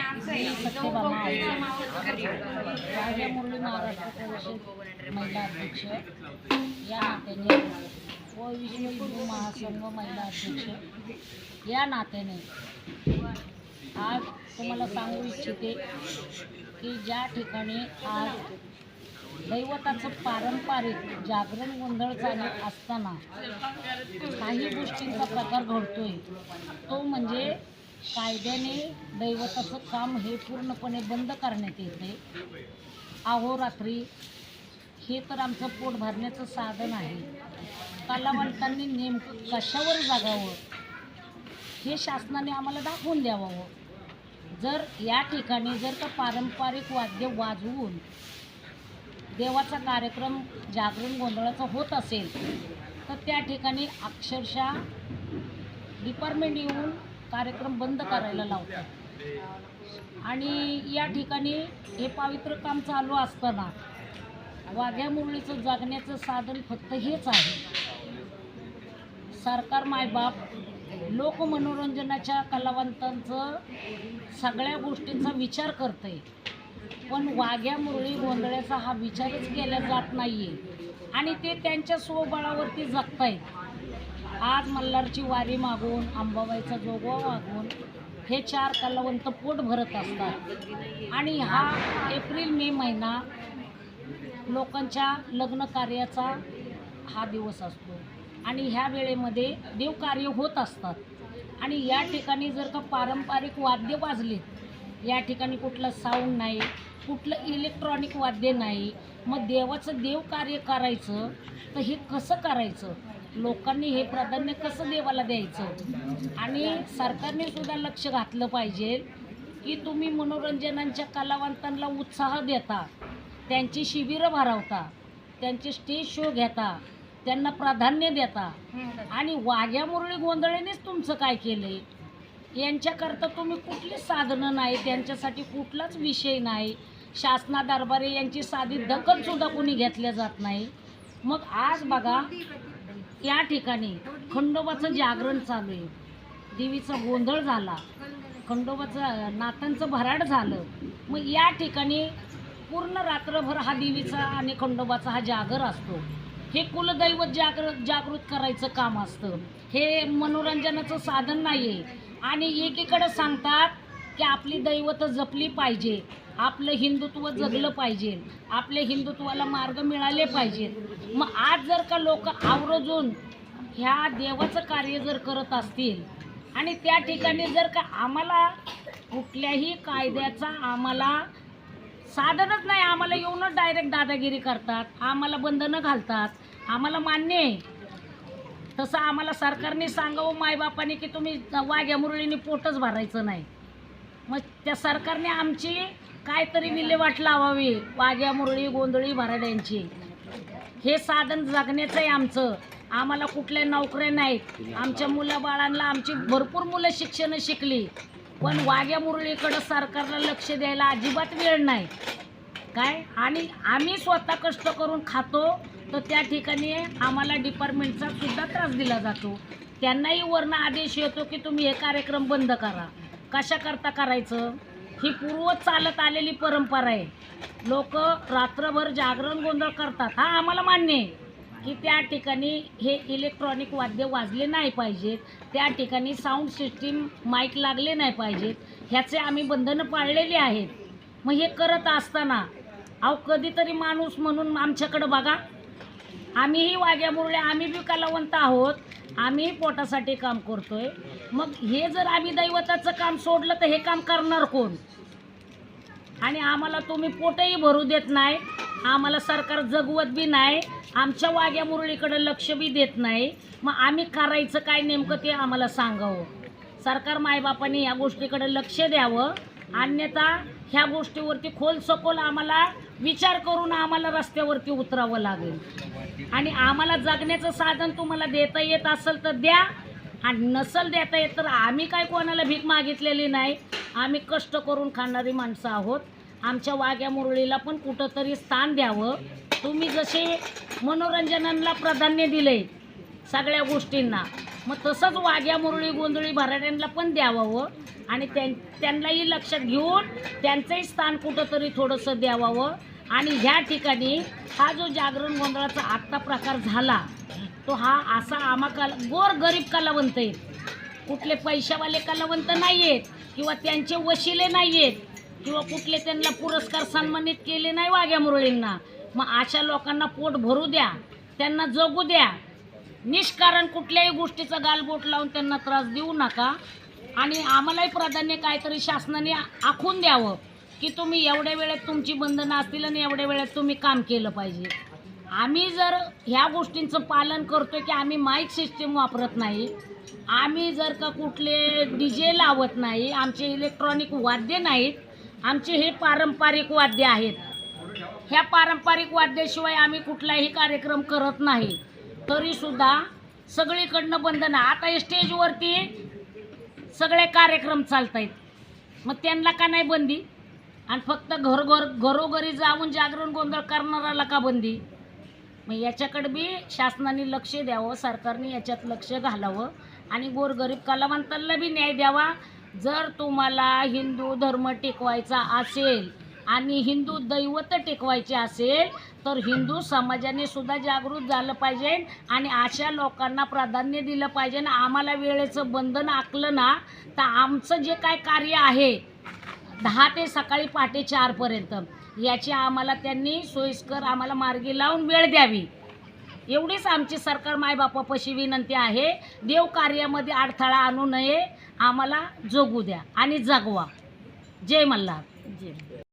आहे. सत्यभामा राजा मुरली महाराष्ट्र परिषद महिला अध्यक्ष. या नात्याने व विश्व हिंदू महासंघ महिला अध्यक्ष. या नात्याने आज तुम्हाला सांगू इच्छिते की ज्या ठिकाणी आज दैवताचं पारंपरिक जागरण गोंधळ चालत असताना काही गोष्टींचा प्रकार घडतोय. तो म्हणजे कायद्याने दैवताचं काम हे पूर्णपणे बंद करण्यात येते. अहोरात्री हे तर आमचं पोट भरण्याचं साधन आहे. कलावंतांनी नेमकं कशावर जागावं? हे शासनाने आम्हाला दाखवून द्यावं. जर या ठिकाणी जर का पारंपरिक वाद्य वाजवून देवाचा कार्यक्रम जागरण गोंधळाचा होत असेल तर त्या ठिकाणी अक्षरशः डिपार्टमेंट येऊन कार्यक्रम बंद करायला लावतात. आणि या ठिकाणी हे पावित्र काम चालू असताना वाघ्या मुरळीचं जगण्याचं साधन फक्त हेच आहे. सरकार मायबाप लोकमनोरंजनाच्या कलावंतांचं सगळ्या गोष्टींचा विचार करते पण वाघ्या मुरळी गोंधळ्याचा हा विचारच केला जात नाही आहे आणि ते त्यांच्या स्वबळावरती जगतायत. आज मल्हारची वारी मागून अंबाबाईचा जोगवा मागून हे चार कलावंत पोट भरत असतात. आणि हा एप्रिल मे महिना लोकांच्या लग्न कार्याचा हा दिवस असतो. आणि ह्या वेळेमध्ये देवकार्य होत असतात. आणि या ठिकाणी जर का पारंपरिक वाद्य वाजले या ठिकाणी कुठलं साऊंड नाही कुठलं इलेक्ट्रॉनिक वाद्य नाही. मग देवाचं देवकार्य करायचं तर हे कसं करायचं? लोकांनी हे प्राधान्य कसं देवाला द्यायचं? आणि सरकारने सुद्धा लक्ष घातलं पाहिजे की तुम्ही मनोरंजनांच्या कलावंतांना उत्साह देता त्यांची शिबिरं भरवता त्यांचे स्टेज शो घेता त्यांना प्राधान्य देता. आणि वाघ्या मुरळी गोंधळीनेच तुमचं काय केलंय? यांच्याकरता तुम्ही कुठलीच साधनं नाही त्यांच्यासाठी कुठलाच विषय नाही. शासना दरबारी यांची साधी दखलसुद्धा कोणी घेतल्या जात नाही. मग आज बघा या ठिकाणी खंडोबाचं जागरण चालू आहे. देवीचा गोंधळ झाला. खंडोबाचं नातांचं भराड झालं. मग या ठिकाणी पूर्ण रात्रभर हा देवीचा आणि खंडोबाचा हा जागर असतो. हे कुलदैवत जागर जागृत करायचं काम असतं. हे मनोरंजनाचं साधन नाही आहे आणि एकीकडं सांगतात की आपली दैवत जपली पाहिजे आपलं हिंदुत्व जगलं पाहिजे आपल्या हिंदुत्वाला मार्ग मिळाले पाहिजेत. मग आज जर का लोक आवरजून ह्या देवाचं कार्य जर करत असतील आणि त्या ठिकाणी जर का आम्हाला कुठल्याही कायद्याचा आम्हाला साधनच नाही आम्हाला येऊनच डायरेक्ट दादागिरी करतात आम्हाला बंधनं घालतात आम्हाला मान्य आहे. तसं आम्हाला सरकारने सांगावं मायबापाने की तुम्ही वाघ्या मुरळीने पोटच भरायचं नाही. मग त्या सरकारने आमची काहीतरी विल्हेवाट लावावी वाघ्या मुरळी गोंधळी भराड्यांची. हे साधन जगण्याचं आहे आमचं. आम्हाला कुठल्या नोकऱ्या नाहीत. आमच्या मुलाबाळांना आमची भरपूर मुलं शिक्षण शिकली. पण वाघ्या मुरळीकडं सरकारला लक्ष द्यायला अजिबात वेळ नाही. काय? आणि आम्ही स्वतः कष्ट करून खातो तर त्या ठिकाणी आम्हाला डिपार्टमेंटचा सुद्धा त्रास दिला जातो. त्यांनाही वरनं आदेश येतो की तुम्ही हे कार्यक्रम बंद करा. कशा करता करायचं? ही पूर्वच चालत आलेली परंपरा आहे. लोक रात्रभर जागरण गोंधळ करतात. हा आम्हाला मान्य आहे की त्या ठिकाणी हे इलेक्ट्रॉनिक वाद्य वाजले नाही पाहिजेत. त्या ठिकाणी साऊंड सिस्टीम माईक लागले नाही पाहिजेत. ह्याचे आम्ही बंधनं पाळलेली आहेत. मग हे करत असताना अहो कधीतरी माणूस म्हणून आमच्याकडं बघा. आम्हीही वाघ्या मुरळे आम्ही बी कलावंत आहोत. आम्ही पोटासाठी काम करतोय. मग हे जर आम्ही दैवताचं काम सोडलं तर हे काम करणार कोण? आणि आम्हाला तुम्ही पोटही भरू देत नाही. आम्हाला सरकार जगवत बी नाही. आमच्या वाघ्या मुरळीकडे लक्ष बी देत नाही. मग आम्ही करायचं काय नेमकं ते आम्हाला सांगावं. सरकार मायबापाने या गोष्टीकडे लक्ष द्यावं. अन्यथा ह्या गोष्टीवरती खोल सखोल आम्हाला विचार करून आम्हाला रस्त्यावरती उतरावं लागेल. आणि आम्हाला जगण्याचं साधन तुम्हाला देता येत असेल तर द्या. आणि नसल देता येत तर आम्ही काय कोणाला भीक मागितलेली नाही. आम्ही कष्ट करून खाणारी माणसं आहोत. आमच्या वाघ्या मुरळीला पण कुठंतरी स्थान द्यावं. तुम्ही जसे मनोरंजनाला प्राधान्य दिले सगळ्या गोष्टींना मग तसंच वाघ्या मुरळी गोंधळी भराड्यांना पण द्यावं हो. आणि त्यां त्यांनाही लक्षात घेऊन त्यांचंही स्थान कुठंतरी थोडंसं द्यावावं. आणि ह्या ठिकाणी हा जो जागरण गोंधळाचा आत्ता प्रकार झाला तो हा असा आम्हा कला गोर गरीब कलावंत आहेत. कुठले पैशावाले कलावंत नाही आहेत किंवा त्यांचे वशिले नाही आहेत किंवा कुठले त्यांना पुरस्कार सन्मानित केले नाही वाघ्या मुरळींना मग अशा लोकांना पोट भरू द्या त्यांना जगू द्या. निष्कारण कुठल्याही गोष्टीचा गालबोट लावून त्यांना त्रास देऊ नका. आणि आम्हालाही प्राधान्य काहीतरी शासनाने आखून द्यावं की तुम्ही एवढ्या वेळेत तुमची बंधनं असतील आणि एवढ्या वेळेत तुम्ही काम केलं पाहिजे. आम्ही जर ह्या गोष्टींचं पालन करतो की आम्ही माईक सिस्टीम वापरत नाही आम्ही जर का कुठले डी जे लावत नाही आमचे इलेक्ट्रॉनिक वाद्य नाहीत आमचे हे पारंपरिक वाद्य आहेत. ह्या पारंपरिक वाद्याशिवाय आम्ही कुठलाही कार्यक्रम करत नाही. तरीसुद्धा सगळीकडनं बंधनं. आता स्टेजवरती सगळे कार्यक्रम चालत आहेत मग त्यांना का नाही बंदी? आणि फक्त घर घर घरोघरी जाऊन जागरण गोंधळ करणाराला का बंदी? मग याच्याकडे बी शासनाने लक्ष द्यावं सरकारने याच्यात लक्ष घालावं आणि गोरगरीब कलावंतांना बी न्याय द्यावा. जर तुम्हाला हिंदू धर्म टिकवायचा असेल आणि हिंदू दैवत टिकवायचे असेल तर हिंदू समाजाने सुद्धा जागृत झालं पाहिजे आणि अशा लोकांना प्राधान्य दिलं पाहिजे. आम्हाला वेळेचं बंधन आखलं ना तर आमचं जे काय कार्य आहे दहा ते सकाळी पहाटे चारपर्यंत याची आम्हाला त्यांनी सोयीस्कर आम्हाला मार्गी लावून वेळ द्यावी. एवढीच आमची सरकार मायबापापाशी विनंती आहे. देव कार्यामध्ये अडथळा आणू नये. आम्हाला जगू द्या आणि जगवा. जय मल्हार. जय